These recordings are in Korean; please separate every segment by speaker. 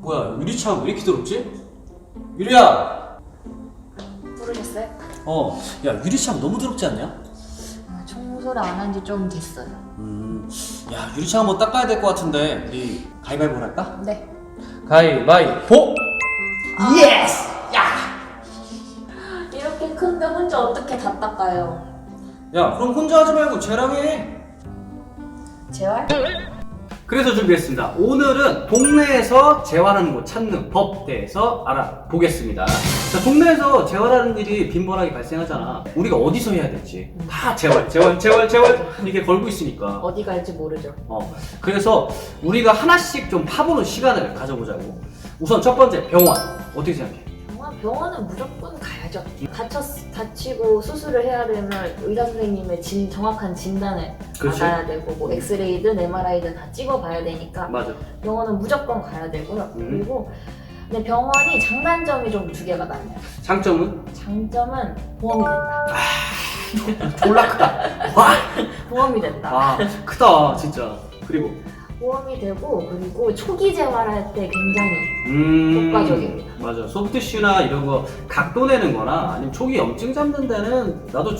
Speaker 1: 뭐야 유리창 왜 이렇게 더럽지? 유리야!
Speaker 2: 부르셨어요?
Speaker 1: 어, 야 유리창 너무 더럽지 않냐?
Speaker 2: 아, 청소를 안 한 지 좀 됐어요.
Speaker 1: 음, 야 유리창 한번 닦아야 될 것 같은데 우리 가위바위보 할까?
Speaker 2: 네.
Speaker 1: 가위바위보! 예스!
Speaker 2: 이렇게 큰데 혼자 어떻게 다 닦아요?
Speaker 1: 야 그럼 혼자 하지 말고 쟤랑 해
Speaker 2: 재활?
Speaker 3: 그래서 준비했습니다. 오늘은 동네에서 재활하는 곳 찾는 법 대해서 알아보겠습니다. 자, 동네에서 재활하는 일이 빈번하게 발생하잖아. 우리가 어디서 해야 될지 다 재활, 재활, 재활, 재활 이게 걸고 있으니까.
Speaker 2: 어디 갈지 모르죠.
Speaker 3: 어, 그래서 우리가 하나씩 좀 파보는 시간을 가져보자고. 우선 첫 번째 병원 어떻게 생각해?
Speaker 2: 병원, 병원은 무조건 가야죠. 다쳤, 다치고 수술을 해야 되면 의사 선생님의 진, 정확한 진단을
Speaker 3: 그렇지.
Speaker 2: 받아야 되고 뭐 엑스레이든 MRI든 다 찍어봐야 되니까
Speaker 3: 맞아.
Speaker 2: 병원은 무조건 가야 되고요.
Speaker 3: 음.
Speaker 2: 그리고 근데 병원이 장단점이 좀 두 개가 많아요.
Speaker 3: 장점은
Speaker 2: 장점은 보험이 된다.
Speaker 3: 졸라 크다. 와,
Speaker 2: 보험이 된다.
Speaker 3: 아 크다 진짜. 그리고
Speaker 2: 보험이 되고 그리고 초기 재활할 때 굉장히
Speaker 3: 음,
Speaker 2: 효과적입니다.
Speaker 3: 맞아. 소프트슈나 이런 거 각도 내는 거나 아니면 초기 염증 잡는 데는 나도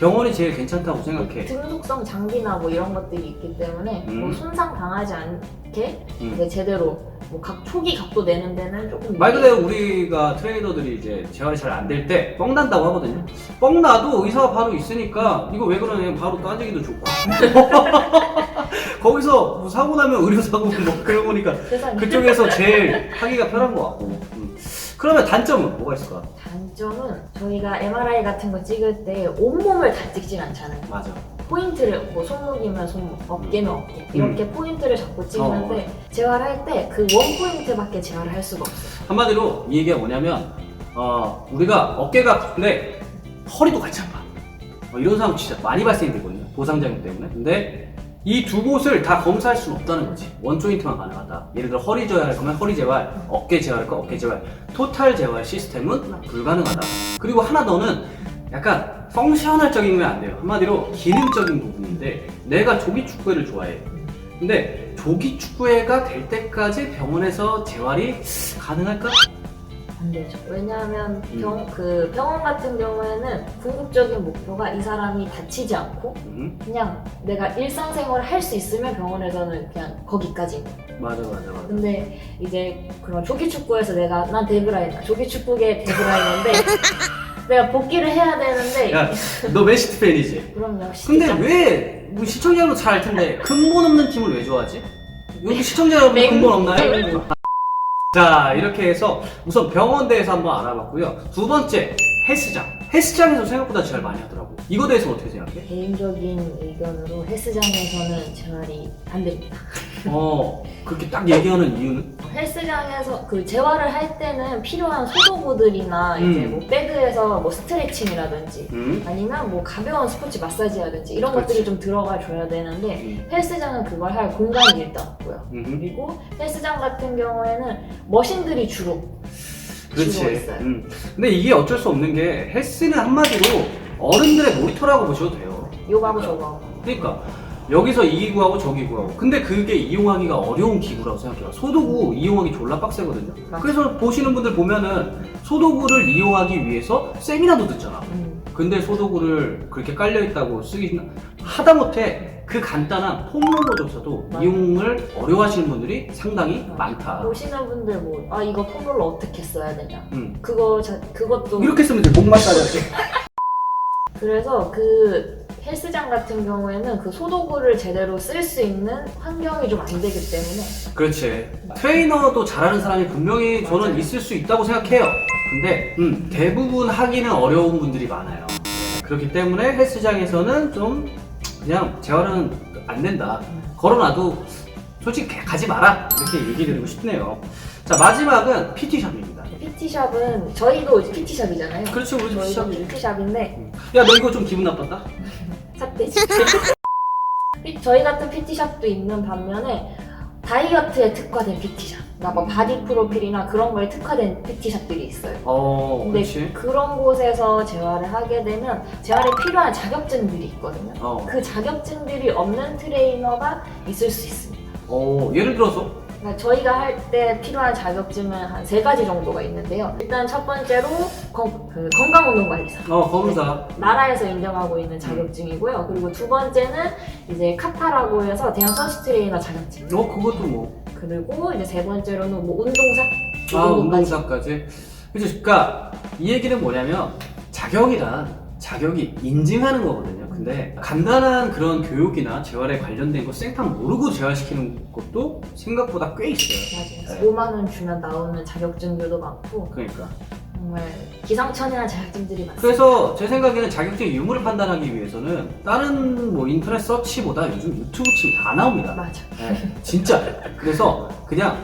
Speaker 3: 병원이 제일 괜찮다고 생각해.
Speaker 2: 등 속성 장기나 뭐 이런 것들이 있기 때문에
Speaker 3: 음.
Speaker 2: 뭐 손상 당하지 않게
Speaker 3: 음.
Speaker 2: 이제 제대로 뭐각 초기 각도 내는 데는 조금
Speaker 3: 말 그대로 우리가 트레이너들이 이제 재활이 잘 안 될 때 뻥 난다고 하거든요. 뻥 나도 의사가 바로 있으니까 이거 왜 그러냐 바로 따지기도 좋고. 거기서 뭐 사고 나면 의료 사고 뭐 그런 거니까
Speaker 2: 세상에
Speaker 3: 그쪽에서 제일 하기가 편한 것 같고. 음. 그러면 단점은 뭐가 있을까?
Speaker 2: 단점은 저희가 MRI 같은 거 찍을 때 온몸을 다 찍진 않잖아요.
Speaker 3: 맞아.
Speaker 2: 포인트를 뭐 손목이면 손목, 어깨면 어깨 이렇게
Speaker 3: 음.
Speaker 2: 포인트를 잡고 찍는데 재활 할 때 그 원 포인트밖에 재활을 할 수가 없어요.
Speaker 3: 한마디로 이 얘기가 뭐냐면 어, 우리가 어깨가 근데 허리도 같이 아파 어, 이런 상황 진짜 많이 발생되거든요. 보상장애 때문에. 근데 이 두 곳을 다 검사할 수는 없다는 거지. 원 조인트만 가능하다. 예를 들어 허리 재활할 거면 허리 재활 어깨 재활할 거 어깨 재활. 토탈 재활 시스템은 불가능하다. 그리고 하나 더는 약간 펑셔널 적인 건 안 돼요 한마디로 기능적인 부분인데 내가 조기 축구회를 좋아해 근데 조기 축구회가 될 때까지 병원에서 재활이 가능할까?
Speaker 2: 안 되죠. 왜냐하면
Speaker 3: 음.
Speaker 2: 병, 그 병원 같은 경우에는 궁극적인 목표가 이 사람이 다치지 않고
Speaker 3: 음,
Speaker 2: 그냥 내가 일상생활을 할 수 있으면 병원에서는 그냥 거기까지.
Speaker 3: 맞아 맞아 맞아.
Speaker 2: 근데 이제 그런 조기 축구에서 내가 난 데브라이다. 조기 축구계 데브라이너인데 내가 복귀를 해야 되는데
Speaker 3: 야, 너 맨시티 팬이지?
Speaker 2: 그럼 역시
Speaker 3: 근데 왜 우리 시청자 여러분 잘 알 텐데 근본 없는 팀을 왜 좋아하지? 여기 시청자 여러분
Speaker 2: 맹-
Speaker 3: 근본 없나요? 자 이렇게 해서 우선 병원대에서 한번 알아봤고요. 두 번째 헬스장. 헬스장에서 생각보다 재활 많이 하더라고. 이거 대해서 어떻게 생각해?
Speaker 2: 개인적인 의견으로 헬스장에서는 재활이 안 됩니다.
Speaker 3: 어 그렇게 딱 얘기하는 이유는?
Speaker 2: 헬스장에서 그 재활을 할 때는 필요한 소도구들이나 이제
Speaker 3: 음.
Speaker 2: 뭐 배드에서 뭐 스트레칭이라든지
Speaker 3: 음?
Speaker 2: 아니면 뭐 가벼운 스포츠 마사지라든지 이런
Speaker 3: 그렇지.
Speaker 2: 것들이 좀 들어가 줘야 되는데
Speaker 3: 음.
Speaker 2: 헬스장은 그걸 할 공간이 일단 없고요.
Speaker 3: 음.
Speaker 2: 그리고 헬스장 같은 경우에는 머신들이 주로
Speaker 3: 그렇지.
Speaker 2: 주로 있어요.
Speaker 3: 음. 근데 이게 어쩔 수 없는 게 헬스는 한마디로 어른들의 놀이터라고 보셔도 돼요.
Speaker 2: 요가고 저거하고
Speaker 3: 그러니까 여기서 이 기구하고 저 기구하고 근데 그게 이용하기가 어려운 기구라고 생각해요 소도구 이용하기 졸라 빡세거든요
Speaker 2: 맞아.
Speaker 3: 그래서 보시는 분들 보면은 소도구를 이용하기 위해서 세미나도 듣잖아
Speaker 2: 음,
Speaker 3: 근데 소도구를 그렇게 깔려있다고 쓰기 하다못해 그 간단한 폼롤러조차도
Speaker 2: 맞아.
Speaker 3: 이용을 어려워하시는 분들이 상당히 많다
Speaker 2: 보시는 분들 뭐 아 이거 폼롤러 어떻게 써야 되냐
Speaker 3: 음.
Speaker 2: 그거 자, 그것도
Speaker 3: 이렇게 쓰면 돼목 마사지
Speaker 2: 그래서 그 헬스장 같은 경우에는 그 소도구를 제대로 쓸 수 있는 환경이 좀 안 되기 때문에
Speaker 3: 그렇지. 트레이너도 잘하는 사람이 분명히 저는
Speaker 2: 맞아요.
Speaker 3: 있을 수 있다고 생각해요. 근데 음, 대부분 하기는 어려운 분들이 많아요. 그렇기 때문에 헬스장에서는 좀 그냥 재활은 안 된다. 걸어놔도 솔직히 가지 마라. 이렇게 얘기 드리고 싶네요. 자, 마지막은 PT샵입니다.
Speaker 2: PT샵은 저희도 PT샵이잖아요.
Speaker 3: 그렇지, 우리
Speaker 2: 저희도
Speaker 3: PT샵이지.
Speaker 2: PT샵인데
Speaker 3: 야, 너 이거 좀 기분 나빴다?
Speaker 2: 삿대지. 저희 같은 PT샵도 있는 반면에 다이어트에 특화된 PT샵, 그러니까 뭐 바디 프로필이나 그런 거에 특화된 PT샵들이 있어요.
Speaker 3: 어,
Speaker 2: 근데
Speaker 3: 그렇지.
Speaker 2: 그런 곳에서 재활을 하게 되면 재활에 필요한 자격증들이 있거든요.
Speaker 3: 어,
Speaker 2: 그 자격증들이 없는 트레이너가 있을 수 있습니다.
Speaker 3: 어, 예를 들어서
Speaker 2: 그러니까 저희가 할 때 필요한 자격증은 한 세 가지 정도가 있는데요. 일단 첫 번째로 건, 그 건강운동관리사.
Speaker 3: 어 검사.
Speaker 2: 나라에서 인정하고 있는 자격증이고요. 그리고 두 번째는 이제 카타라고 해서 대한 선수 트레이너 자격증.
Speaker 3: 어 그것도 뭐.
Speaker 2: 그리고 이제 세 번째로는 뭐 운동사.
Speaker 3: 아
Speaker 2: 운동까지.
Speaker 3: 운동사까지. 그죠? 그러니까 이 얘기는 뭐냐면 자격이란 자격이 인증하는 거거든요. 근데 간단한 그런 교육이나 재활에 관련된 거 생판 모르고 재활시키는 것도 생각보다 꽤 있어요.
Speaker 2: 맞아요. 5만 원 주면 나오는 자격증들도 많고
Speaker 3: 그러니까.
Speaker 2: 정말 기상천외한 자격증들이 많습니다.
Speaker 3: 그래서 제 생각에는 자격증 유무를 판단하기 위해서는 다른 뭐 인터넷 서치보다 요즘 유튜브 치면 다 나옵니다.
Speaker 2: 맞아.
Speaker 3: 네, 진짜. 그래서 그냥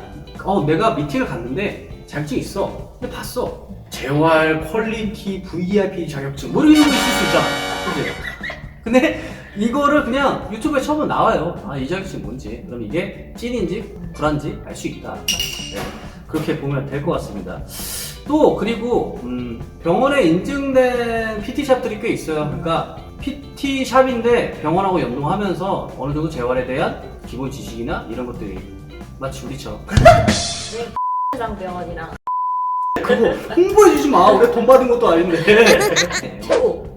Speaker 3: 어 내가 미팅을 갔는데 자격증 있어. 근데 봤어. 재활 퀄리티 VIP 자격증 뭐 이런 거 있을 수 있잖아. 그지? 근데 이거를 그냥 유튜브에 쳐보면 나와요. 아 이 자격증 뭔지. 그럼 이게 찐인지 불안지 알 수 있다. 네, 그렇게 보면 될 것 같습니다. 또 그리고 음, 병원에 인증된 PT샵들이 꽤 있어요. 그러니까 PT샵인데 병원하고 연동하면서 어느 정도 재활에 대한 기본 지식이나 이런 것들이 마치 우리처럼
Speaker 2: 장 병원이랑
Speaker 3: 그거 홍보해주지 마. 우리 돈 받은 것도 아닌데.
Speaker 2: 최고.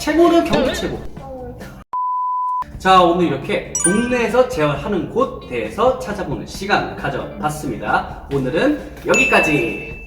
Speaker 3: 최고는 경기 최고. 자 오늘 이렇게 동네에서 재활하는 곳 대해서 찾아보는 시간 가져봤습니다. 오늘은 여기까지.